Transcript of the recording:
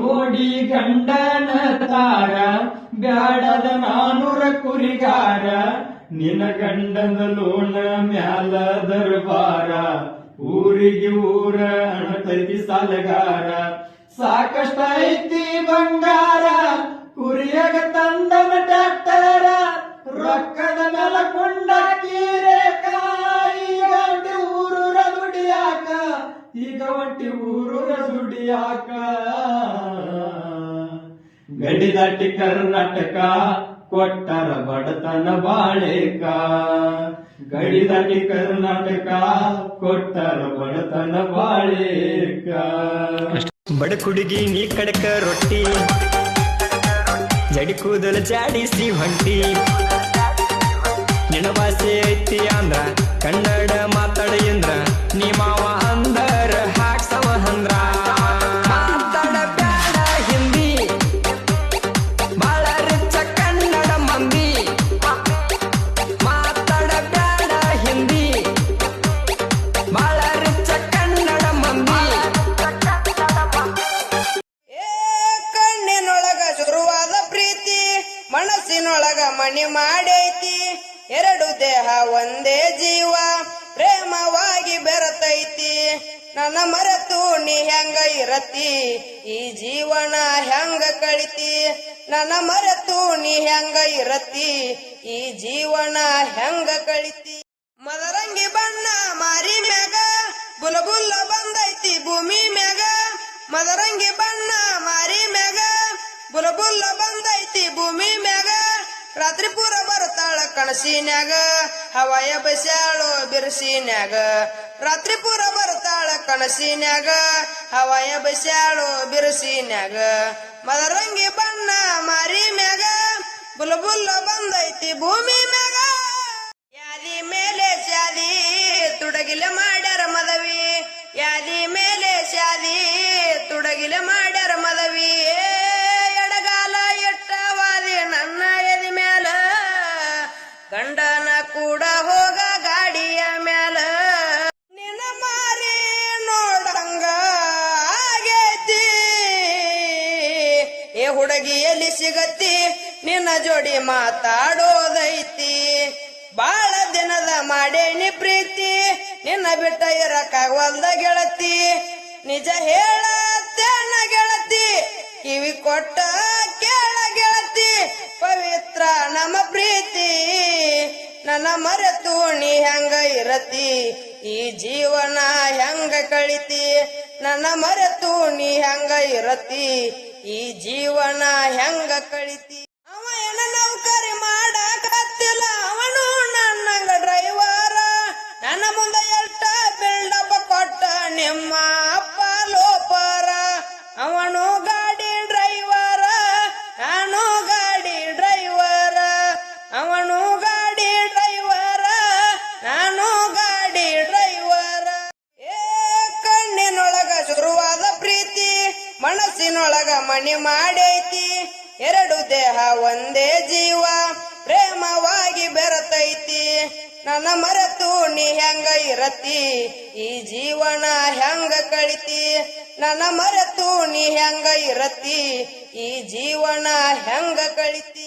ನೋಡಿ ಗಂಡನ ತಾರ, ಬ್ಯಾಡದ ನಾನೂರ ಕುರಿಗಾರ ನಿನ ಗಂಡನ ಲೋಣ ಮ್ಯಾಲ ದರ್ಬಾರ, ಊರಿಗೆ ಊರ ಅಣತೈತಿ ಸಾಲಗಾರ. ಸಾಕಷ್ಟ ಐತಿ ಬಂಗಾರ, ಕುರಿಯಾಗ ತಂದನ ಡಾಕ್ಟರ ರೊಕ್ಕದ ಮೇಲ ಕೊಂಡಾಕಿರೆ ಈಗ ಒಂಟಿ ಊರೂರ ದುಡಿಯಾಕ, ಈಗ ಒಂಟಿ ಊರುರ ದುಡಿಯಾಕ. ಗಡಿ ದಾಟಿ ಕರ್ನಾಟಕ ಕೊಟ್ಟರ ಬಡತನ ಬಾಳೆಕ. ಗಡಿದಾಟಿ ಕರ್ನಾಟಕ ಕೊಟ್ಟರ ಬಡತನ ಬಾಳೆಕ. ಬಡ ಕುಡುಗಿ ನೀ ಕಡಕ ರೊಟ್ಟಿ ಜಡಿ ಕೂದಲು ಜಾಡಿಸಿ ಹೊಂಟಿ. ಮನಸ್ಸಿನೊಳಗ ಮಣಿ ಮಾಡೈತಿ. ಎರಡು ದೇಹ ಒಂದೇ ಜೀವ, ಪ್ರೇಮವಾಗಿ ಬೆರತೈತಿ. ನನ್ನ ಮರೆತು ನೀ ಹೆಂಗ ಇರತಿ? ಈ ಜೀವನ ಹೆಂಗ ಕಳಿತಿ? ನನ್ನ ಮರೆತು ನೀ ಹೆಂಗ ಇರತಿ? ಈ ಜೀವನ ಹೆಂಗ ಕಳಿತಿ? ಮದರಂಗಿ ಬಣ್ಣ ಮಾರಿ ಮ್ಯಾಗ ಬುಲಗುಲ್ಲ ಬಂದೈತಿ ಭೂಮಿ ಮ್ಯಾಗ. ಮದರಂಗಿ ಬಣ್ಣ ಮಾರಿ ಮ್ಯಾಗ ಬುಲಬುಲ್ಲ ಬಂದೈತಿ ಭೂಮಿ ಮ್ಯಾಗ. ರಾತ್ರಿ ಪೂರ ಬರ್ತಾಳ ಕಣಸಿನ್ಯಾಗ. ಹವಾಯ ಬಸ್ಯಾಳು ಬಿರುಸಿನ್ಯಾಗ. ರಾತ್ರಿ ಪೂರ ಬರ್ತಾಳ ಕಣಸಿನ್ಯಾಗ. ಹವಾಯ ಬಸ್ಯಾಳು ಬಿರುಸಿನ್ಯಾಗ. ಮದರಂಗಿ ಬಣ್ಣ ಮಾರಿ ಮ್ಯಾಗ. ಬುಲಬುಲ್ಲ ಬಂದೈತಿ ಭೂಮಿ ಮ್ಯಾಗ. ಯಾದಿ ಮೇಲೆ ಶಾದಿ ತುಡಗಿಲ ಮಾಡ್ಯಾರ ಮದವಿ. ಯಾದಿ ಮೇಲೆ ಶಾದಿ ತುಡಗಿಲ ಮಾಡ್ಯಾರ ಮದವಿ. ಏ ಹುಡುಗಿ ಎಲ್ಲಿ ಸಿಗತ್ತಿ, ನಿನ್ನ ಜೋಡಿ ಮಾತಾಡೋದೈತಿ. ಬಾಳ ದಿನದ ಮಾಡೇನಿ ಪ್ರೀತಿ, ನಿನ್ನ ಬಿಟ್ಟ ಇರಕಾಗವಲ್ದ ಗೆಳತಿ. ನಿಜ ಹೇಳತ್ತೇನ ಗೆಳತಿ, ಕಿವಿ ಕೊಟ್ಟ ಕೇಳ ಗೆಳತಿ. ಪವಿತ್ರ ನಮ್ಮ ಪ್ರೀತಿ, ನನ್ನ ಮರೆತು ನೀ ಹೆಂಗ ಇರತಿ. ಈ ಜೀವನ ಹೆಂಗ ಕಳಿತಿ, ನನ್ನ ಮರೆತು ನೀ ಹೆಂಗ ಇರತಿ. ಈ ಜೀವನ ಹೆಂಗ ಕಳಿತಿ? ಮನಸ್ಸಿನೊಳಗ ಮಣಿ ಮಾಡೈತಿ. ಎರಡು ದೇಹ ಒಂದೇ ಜೀವ, ಪ್ರೇಮವಾಗಿ ಬೆರತೈತಿ. ನನ್ನ ಮರೆತು ನೀ ಹೆಂಗ ಇರತಿ ಈ ಜೀವನ ಹೆಂಗ ಕಳಿತಿ? ನನ್ನ ಮರೆತು ನೀ ಹೆಂಗ ಇರತಿ ಈ ಜೀವನ ಹೆಂಗ ಕಳಿತಿ?